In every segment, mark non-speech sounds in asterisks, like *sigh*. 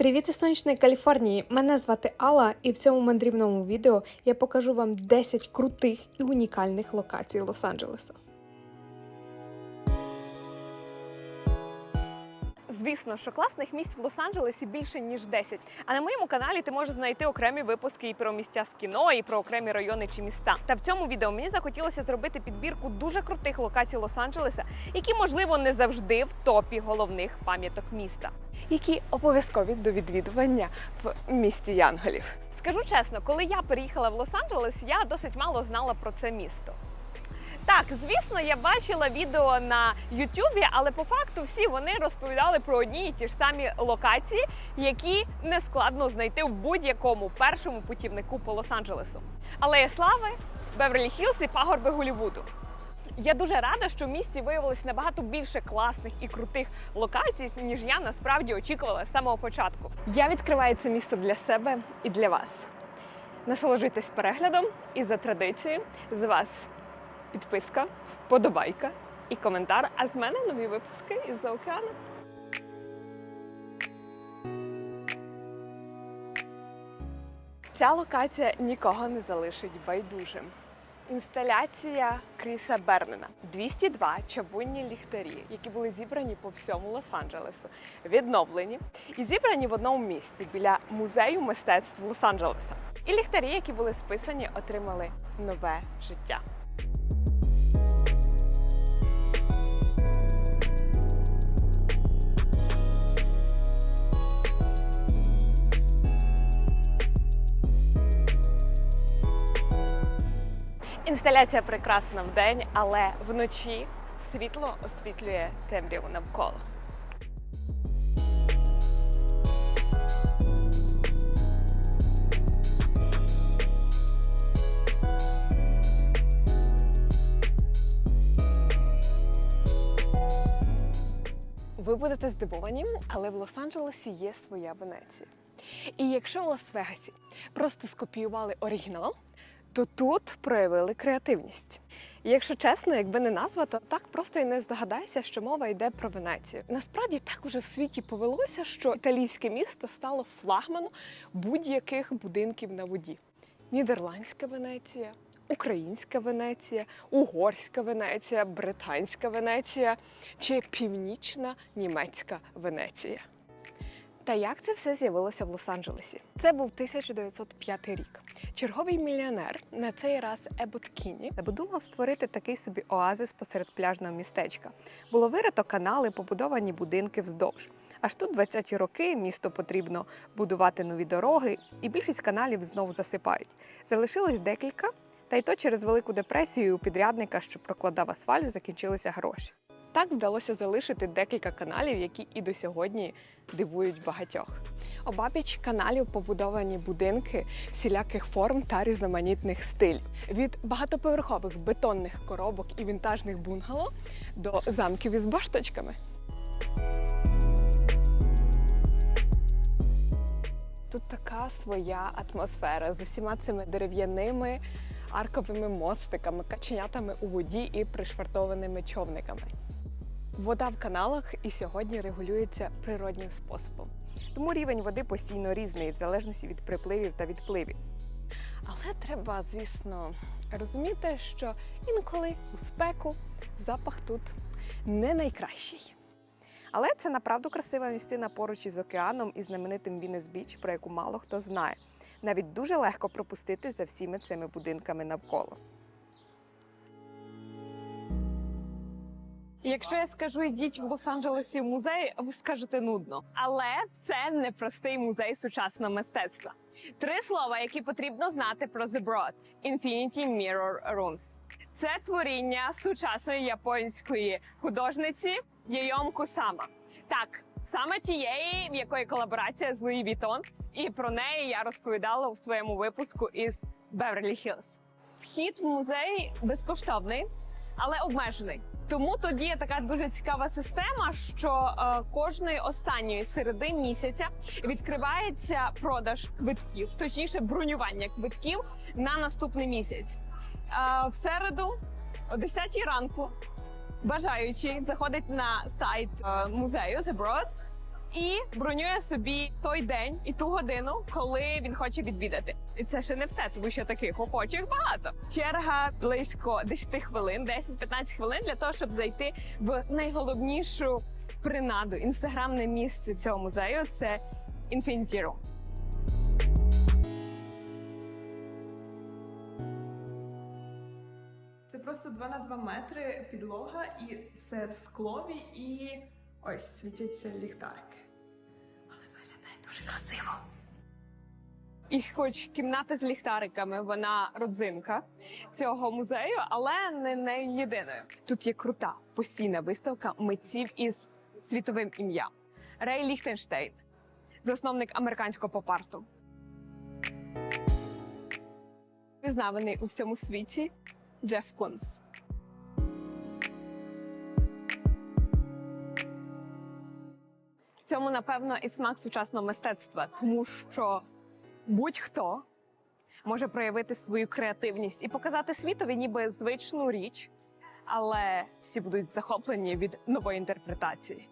Привіт із сонячної Каліфорнії! Мене звати Алла, і в цьому мандрівному відео я покажу вам 10 крутих і унікальних локацій Лос-Анджелеса. Звісно, що класних місць в Лос-Анджелесі більше ніж 10. А на моєму каналі ти можеш знайти окремі випуски і про місця з кіно, і про окремі райони чи міста. Та в цьому відео мені захотілося зробити підбірку дуже крутих локацій Лос-Анджелеса, які можливо не завжди в топі головних пам'яток міста, які обов'язкові до відвідування в місті Янголів. Скажу чесно, коли я переїхала в Лос-Анджелес, я досить мало знала про це місто. Так, звісно, я бачила відео на Ютубі, але по факту всі вони розповідали про одні і ті ж самі локації, які не складно знайти в будь-якому першому путівнику по Лос-Анджелесу. Алея Слави, Беверлі Хіллз і пагорби Голлівуду. Я дуже рада, що в місті виявилось набагато більше класних і крутих локацій, ніж я насправді очікувала з самого початку. Я відкриваю це місто для себе і для вас. Насолоджуйтесь переглядом і за традицією з вас підписка, вподобайка і коментар. А з мене нові випуски із-за океану. Ця локація нікого не залишить байдужим. Інсталяція Кріса Бернена 202 чавунні ліхтарі, які були зібрані по всьому Лос-Анджелесу, відновлені і зібрані в одному місці біля музею мистецтв Лос-Анджелеса. І ліхтарі, які були списані, отримали нове життя. Інсталяція прекрасна вдень, але вночі світло освітлює темряву навколо. Ви будете здивовані, але в Лос-Анджелесі є своя Венеція. І якщо в Лас-Вегасі просто скопіювали оригінал, то тут проявили креативність. Якщо чесно, якби не назва, то так просто і не здогадайся, що мова йде про Венецію. Насправді так уже в світі повелося, що італійське місто стало флагманом будь-яких будинків на воді: Нідерландська Венеція, Українська Венеція, Угорська Венеція, Британська Венеція чи Північна Німецька Венеція. Та як це все з'явилося в Лос-Анджелесі? Це був 1905 рік. Черговий мільйонер, на цей раз Ебот Кіні, задумав створити такий собі оазис посеред пляжного містечка. Було вирито канали, побудовані будинки вздовж. Аж тут 20-ті роки місто потрібно будувати нові дороги, і більшість каналів знову засипають. Залишилось декілька, та й то через велику депресію у підрядника, що прокладав асфальт, закінчилися гроші. Так вдалося залишити декілька каналів, які і до сьогодні дивують багатьох. Обабіч каналів побудовані будинки всіляких форм та різноманітних стилів. Від багатоповерхових бетонних коробок і вінтажних бунгало до замків із башточками. Тут така своя атмосфера з усіма цими дерев'яними арковими мостиками, каченятами у воді і пришвартованими човниками. Вода в каналах і сьогодні регулюється природнім способом. Тому рівень води постійно різний в залежності від припливів та відпливів. Але треба, звісно, розуміти, що інколи у спеку запах тут не найкращий. Але це направду красива місцина поруч із океаном і знаменитим Вінес Біч, про яку мало хто знає. Навіть дуже легко пропустити за всіми цими будинками навколо. Якщо я скажу йдіть в Лос-Анджелесі в музей, ви скажете нудно. Але це не простий музей сучасного мистецтва. Три слова, які потрібно знати про The Broad – Infinity Mirror Rooms. Це творіння сучасної японської художниці Йойом Кусама. Так, саме тієї, в якої колаборація з Луї Вітон, і про неї я розповідала у своєму випуску із Беверлі Хіллз. Вхід в музей безкоштовний, але обмежений. Тому тоді є така дуже цікава система, що е, кожної останньої середи місяця відкривається продаж квитків, точніше бронювання квитків на наступний місяць. Е, в середу, о 10 ранку, бажаючий заходить на сайт е, музею The Broad і бронює собі той день і ту годину, коли він хоче відвідати. І це ще не все, тому що таких охочих багато. Черга близько 10 хвилин, 10-15 хвилин для того, щоб зайти в найголовнішу принаду інстаграмне місце цього музею. Це Infinity Room. Це просто 2 на 2 метри підлога, і все в склові, і ось світяться ліхтарики. Дуже красиво. І хоч кімната з ліхтариками, вона родзинка цього музею, але не, не єдиною. Тут є крута постійна виставка митців із світовим ім'ям. Рей Ліхтенштейн, засновник американського поп-арту. Визнаваний у всьому світі Джеф Кунс. Цьому, напевно, і смак сучасного мистецтва, тому що будь-хто може проявити свою креативність і показати світові ніби звичну річ, але всі будуть захоплені від нової інтерпретації.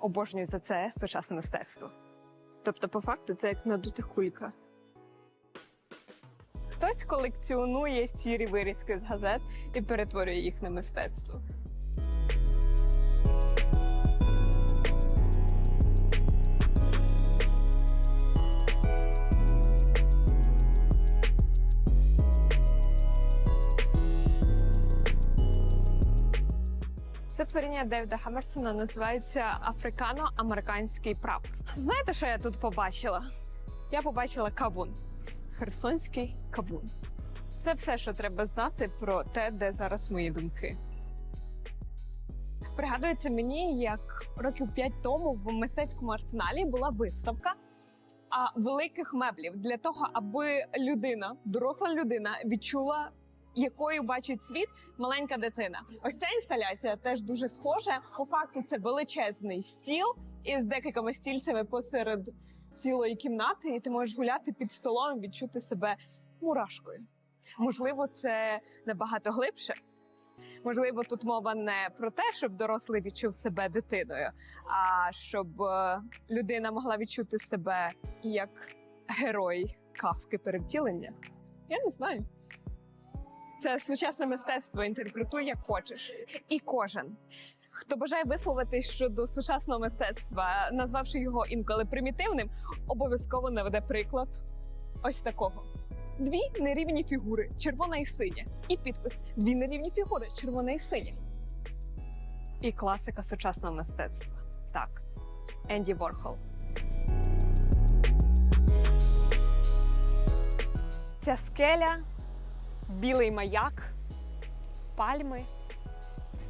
Обожнюю за це сучасне мистецтво. Тобто, по факту, це як надута кулька. Хтось колекціонує сірі вирізки з газет і перетворює їх на мистецтво. Творіння Девіда Хаммерсона називається Африкано-американський прапор. Знаєте, що я тут побачила? Я побачила кавун. Херсонський кавун. Це все, що треба знати про те, де зараз мої думки. Пригадується мені, як років п'ять тому в мистецькому арсеналі була виставка великих меблів для того, аби людина, доросла людина, відчула, якою бачить світ маленька дитина. Ось ця інсталяція теж дуже схожа. По факту, це величезний стіл із декількома стільцями посеред цілої кімнати, і ти можеш гуляти під столом, відчути себе мурашкою. Можливо, це набагато глибше. Можливо, тут мова не про те, щоб дорослий відчув себе дитиною, а щоб е, людина могла відчути себе як герой кавки перевтілення. Я не знаю. Це сучасне мистецтво, інтерпретуй як хочеш. І кожен, хто бажає висловитись щодо сучасного мистецтва, назвавши його інколи примітивним, обов'язково наведе приклад ось такого. Дві нерівні фігури, червона і синя. І підпис Дві нерівні фігури, червона і синя. І класика сучасного мистецтва. Так, Енді Ворхол. Ця скеля, білий маяк, пальми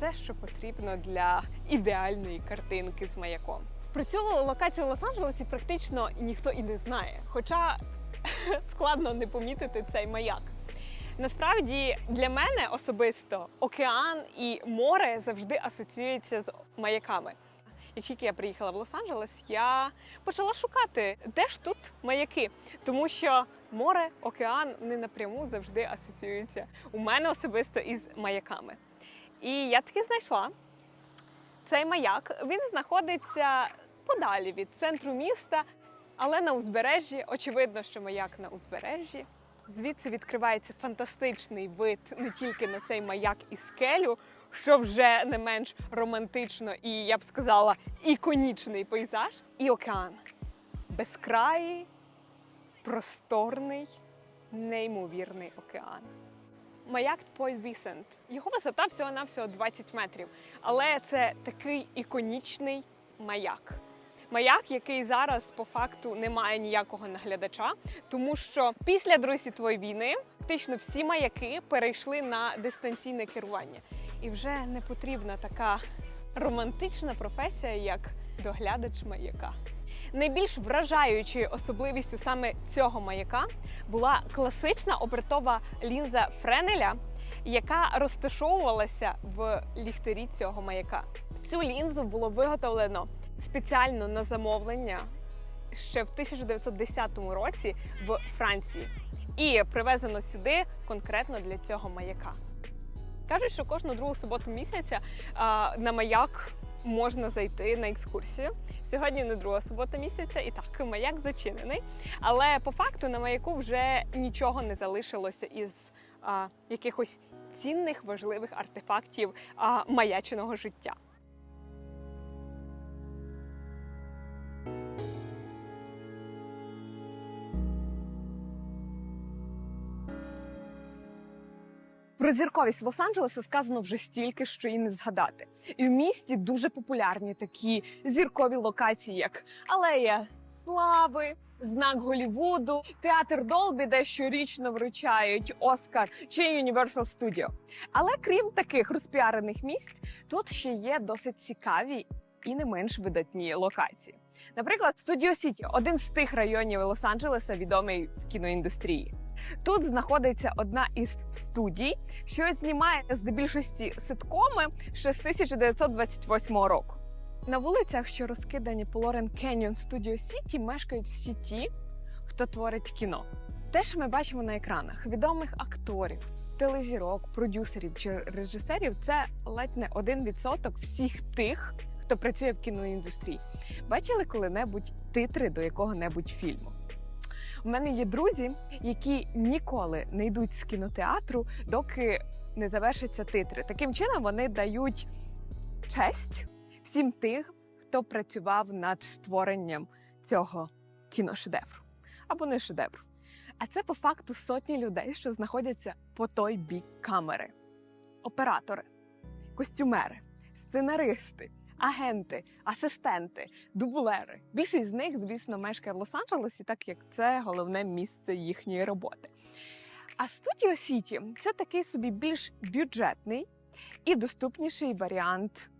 все, що потрібно для ідеальної картинки з маяком. Про цю локацію в Лос-Анджелесі практично ніхто і не знає. Хоча *laughs* складно не помітити цей маяк. Насправді для мене особисто океан і море завжди асоціюються з маяками. Як тільки я приїхала в Лос-Анджелес, я почала шукати, де ж тут маяки, тому що море, океан не напряму завжди асоціюються у мене особисто із маяками. І я таки знайшла цей маяк. Він знаходиться подалі від центру міста, але на узбережжі. Очевидно, що маяк на узбережжі. Звідси відкривається фантастичний вид не тільки на цей маяк і скелю, що вже не менш романтично і я б сказала іконічний пейзаж, і океан. Безкраїй, просторний, неймовірний океан. Маяк Пойт Вісент. Його висота всього-навсього 20 метрів. Але це такий іконічний маяк. Маяк, який зараз по факту не має ніякого наглядача, тому що після Другої світової війни фактично всі маяки перейшли на дистанційне керування. І вже не потрібна така романтична професія, як доглядач маяка. Найбільш вражаючою особливістю саме цього маяка була класична обертова лінза Френеля, яка розташовувалася в ліхтарі цього маяка. Цю лінзу було виготовлено спеціально на замовлення ще в 1910 році в Франції і привезено сюди конкретно для цього маяка. Кажуть, що кожну другу суботу місяця а, на маяк можна зайти на екскурсію. Сьогодні не друга субота місяця, і так маяк зачинений. Але по факту на маяку вже нічого не залишилося із а, якихось цінних важливих артефактів а, маяченого життя. Про зірковість Лос-Анджелеса сказано вже стільки, що і не згадати. І в місті дуже популярні такі зіркові локації, як Алея Слави, Знак Голівуду, театр Долбі, де щорічно вручають Оскар чи Universal Studio. Але крім таких розпіарених місць, тут ще є досить цікаві і не менш видатні локації. Наприклад, Студіо Сіті один з тих районів Лос-Анджелеса, відомий в кіноіндустрії. Тут знаходиться одна із студій, що знімає здебільшості ситкоми ще з 1928 року. На вулицях, що розкидані по Лорен Canyon Studio City, мешкають всі ті, хто творить кіно. Те, що ми бачимо на екранах відомих акторів, телезірок, продюсерів чи режисерів, це ледь не один відсоток всіх тих, хто працює в кіноіндустрії. Бачили коли-небудь титри до якого-небудь фільму? У мене є друзі, які ніколи не йдуть з кінотеатру, доки не завершаться титри. Таким чином вони дають честь всім тих, хто працював над створенням цього кіношедевру або не шедевру. А це по факту сотні людей, що знаходяться по той бік камери: оператори, костюмери, сценаристи, агенти, асистенти, дублери. Більшість з них, звісно, мешкає в Лос-Анджелесі, так як це головне місце їхньої роботи. А Studio City – це такий собі більш бюджетний і доступніший варіант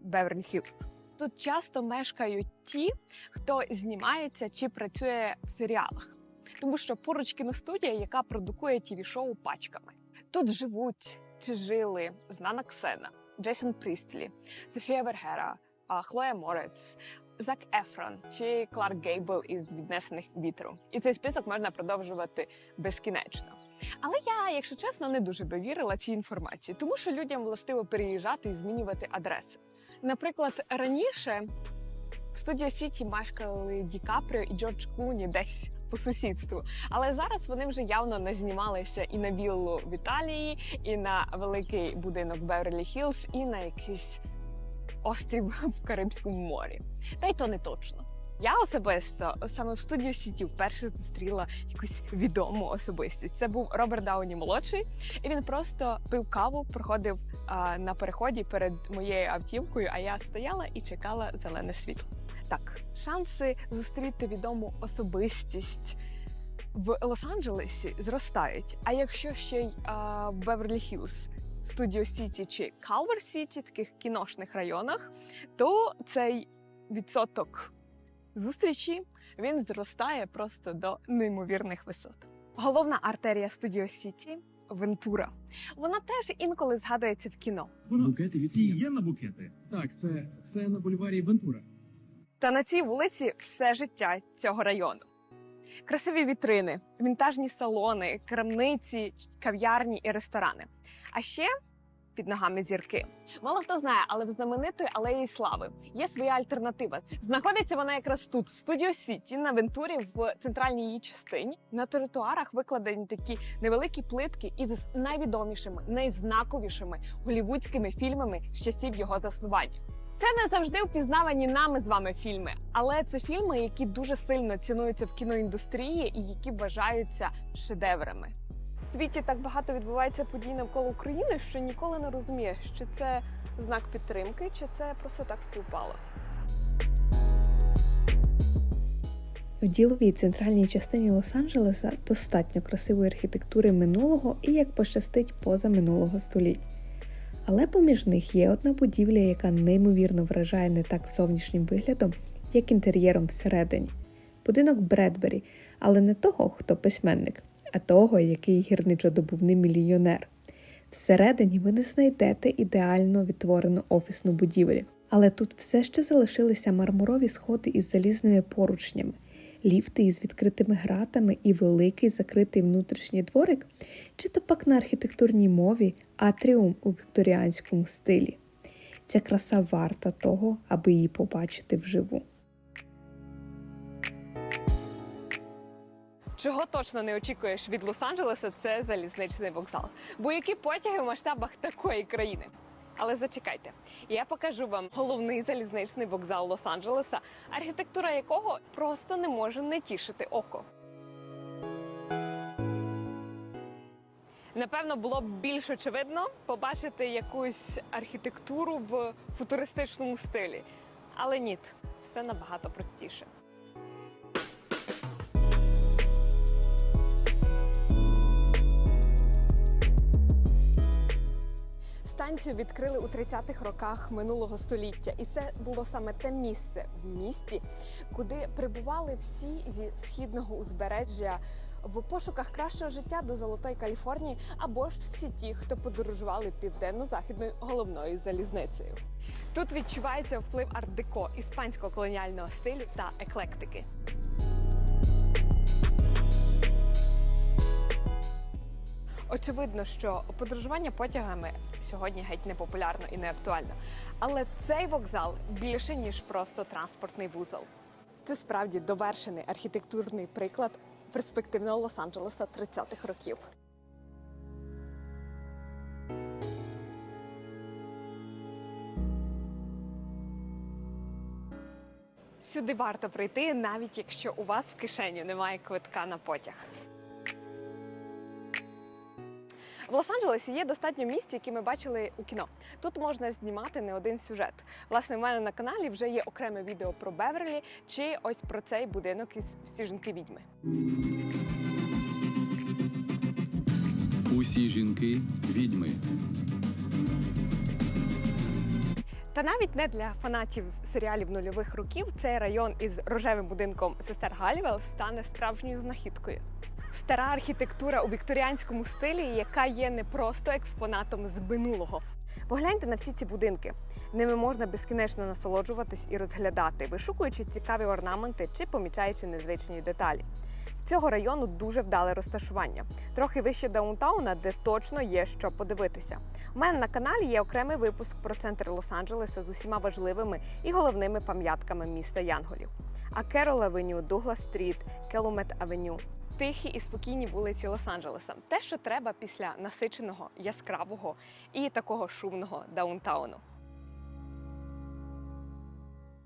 Беверлі Хіллз. Тут часто мешкають ті, хто знімається чи працює в серіалах, тому що поруч кіностудія, яка продукує тіві шоу пачками. Тут живуть чи жили знана Ксена, Джейсон Прістлі, Софія Вергера, Хлоя Морец, Зак Ефрон чи Кларк Гейбл із віднесених вітру. І цей список можна продовжувати безкінечно. Але я, якщо чесно, не дуже би вірила цій інформації, тому що людям властиво переїжджати і змінювати адреси. Наприклад, раніше в студіо Сіті мешкали Ді Капріо і Джордж Клуні десь по сусідству. Але зараз вони вже явно не знімалися і на віллу в Італії, і на великий будинок Беверлі Хіллз, і на якийсь острів в Карибському морі. Та й то не точно. Я особисто саме в студії Сіті вперше зустріла якусь відому особистість. Це був Роберт Дауні молодший, і він просто пив каву, проходив а, на переході перед моєю автівкою. А я стояла і чекала зелене світло. Так, шанси зустріти відому особистість в Лос-Анджелесі зростають. А якщо ще й а, в Беверлі Хіллз, Студіо Сіті чи Калвер Сіті, таких кіношних районах, то цей відсоток зустрічі він зростає просто до неймовірних висот. Головна артерія Студіо Сіті Вентура. Вона теж інколи згадується в кіно. Воно Букети від всі кіно. є на букети. Так, це, це на бульварі Вентура. Та на цій вулиці все життя цього району. Красиві вітрини, вінтажні салони, крамниці, кав'ярні і ресторани. А ще під ногами зірки. Мало хто знає, але в знаменитої алеї слави є своя альтернатива. Знаходиться вона якраз тут, в студіо Сіті, на Вентурі, в центральній її частині. На тротуарах викладені такі невеликі плитки із найвідомішими, найзнаковішими голівудськими фільмами з часів його заснування. Це не завжди впізнавані нами з вами фільми, але це фільми, які дуже сильно цінуються в кіноіндустрії і які вважаються шедеврами. В світі так багато відбувається подій навколо України, що ніколи не розумієш, чи це знак підтримки, чи це просто так співпало. В діловій центральній частині Лос-Анджелеса достатньо красивої архітектури минулого і як пощастить позаминулого століть. Але поміж них є одна будівля, яка неймовірно вражає не так зовнішнім виглядом, як інтер'єром всередині. Будинок Бредбері, але не того, хто письменник, а того, який гірничодобувний мільйонер. Всередині ви не знайдете ідеально відтворену офісну будівлю, але тут все ще залишилися мармурові сходи із залізними поручнями, ліфти із відкритими гратами і великий закритий внутрішній дворик, чи то пак на архітектурній мові атріум у вікторіанському стилі. Ця краса варта того, аби її побачити вживу. Чого точно не очікуєш від Лос-Анджелеса, це залізничний вокзал. Бо які потяги в масштабах такої країни? Але зачекайте, я покажу вам головний залізничний вокзал Лос-Анджелеса, архітектура якого просто не може не тішити око. Напевно, було б більш очевидно побачити якусь архітектуру в футуристичному стилі. Але ні, все набагато простіше. Станцію відкрили у 30-х роках минулого століття, і це було саме те місце в місті, куди прибували всі зі східного узбережжя в пошуках кращого життя до Золотої Каліфорнії, або ж всі ті, хто подорожували південно-західною головною залізницею. Тут відчувається вплив арт-деко, іспанського колоніального стилю та еклектики. Очевидно, що подорожування потягами сьогодні геть не популярно і не актуально. Але цей вокзал більше ніж просто транспортний вузол. Це справді довершений архітектурний приклад перспективного Лос-Анджелеса 30-х років. Сюди варто прийти, навіть якщо у вас в кишені немає квитка на потяг. В Лос-Анджелесі є достатньо місць, які ми бачили у кіно. Тут можна знімати не один сюжет. Власне, у мене на каналі вже є окреме відео про Беверлі чи ось про цей будинок із всі жінки відьми. Усі жінки відьми. Та навіть не для фанатів серіалів нульових років цей район із рожевим будинком сестер Галівел стане справжньою знахідкою. Стара архітектура у вікторіанському стилі, яка є не просто експонатом з минулого. Погляньте на всі ці будинки. Ними можна безкінечно насолоджуватись і розглядати, вишукуючи цікаві орнаменти чи помічаючи незвичні деталі. В цього району дуже вдале розташування, трохи вище даунтауна, де точно є що подивитися. У мене на каналі є окремий випуск про центр Лос-Анджелеса з усіма важливими і головними пам'ятками міста Янголів. А Керол Авеню, Дуглас Стріт, Келумет Авеню. Тихі і спокійні вулиці Лос-Анджелеса. Те, що треба після насиченого, яскравого і такого шумного даунтауну.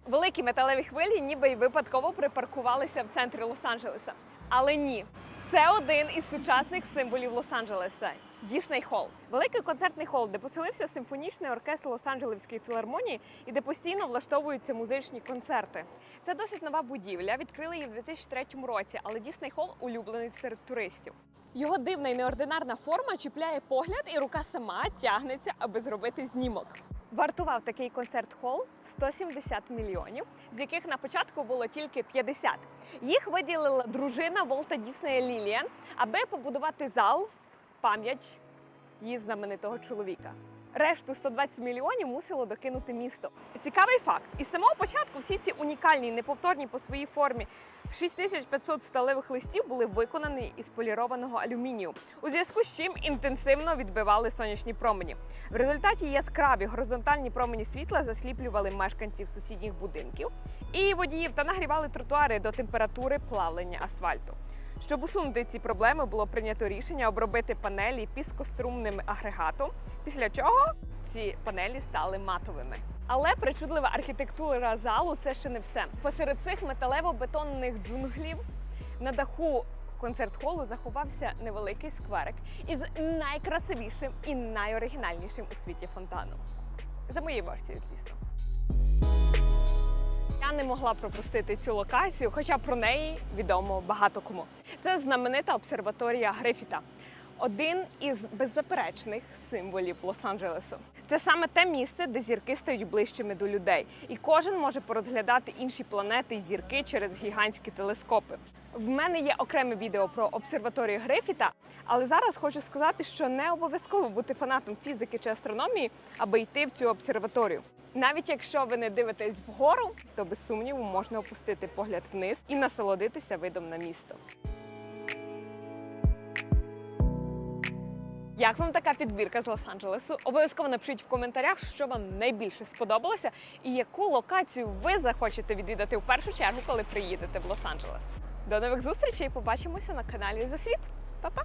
Великі металеві хвилі ніби й випадково припаркувалися в центрі Лос-Анджелеса. Але ні. Це один із сучасних символів Лос-Анджелеса Дісней Холл. Великий концертний хол, де поселився симфонічний оркестр Лос-Анджелевської філармонії і де постійно влаштовуються музичні концерти. Це досить нова будівля. Відкрили її в 2003 році, але Дісней Холл улюблений серед туристів. Його дивна і неординарна форма чіпляє погляд, і рука сама тягнеться, аби зробити знімок. Вартував такий концерт-хол 170 мільйонів, з яких на початку було тільки 50. Їх виділила дружина Волта Діснея Ліліан, аби побудувати зал пам'ять її знаменитого чоловіка. Решту 120 мільйонів мусило докинути місто. Цікавий факт: із самого початку всі ці унікальні, неповторні по своїй формі 6500 сталевих листів були виконані із полірованого алюмінію, у зв'язку з чим інтенсивно відбивали сонячні промені. В результаті яскраві горизонтальні промені світла засліплювали мешканців сусідніх будинків і водіїв та нагрівали тротуари до температури плавлення асфальту. Щоб усунути ці проблеми, було прийнято рішення обробити панелі піскострумним агрегатом, після чого ці панелі стали матовими. Але причудлива архітектура залу це ще не все. Посеред цих металево-бетонних джунглів на даху концерт-холу заховався невеликий скверик із найкрасивішим і найоригінальнішим у світі фонтаном. За моєю версією, звісно. Я не могла пропустити цю локацію, хоча про неї відомо багато кому. Це знаменита обсерваторія Грифіта. Один із беззаперечних символів Лос-Анджелесу. Це саме те місце, де зірки стають ближчими до людей, і кожен може порозглядати інші планети і зірки через гігантські телескопи. В мене є окреме відео про обсерваторію Грифіта, але зараз хочу сказати, що не обов'язково бути фанатом фізики чи астрономії, аби йти в цю обсерваторію. Навіть якщо ви не дивитесь вгору, то без сумніву можна опустити погляд вниз і насолодитися видом на місто. Як вам така підбірка з Лос-Анджелесу? Обов'язково напишіть в коментарях, що вам найбільше сподобалося, і яку локацію ви захочете відвідати в першу чергу, коли приїдете в Лос-Анджелес. До нових зустрічей! Побачимося на каналі за світ. Па-па!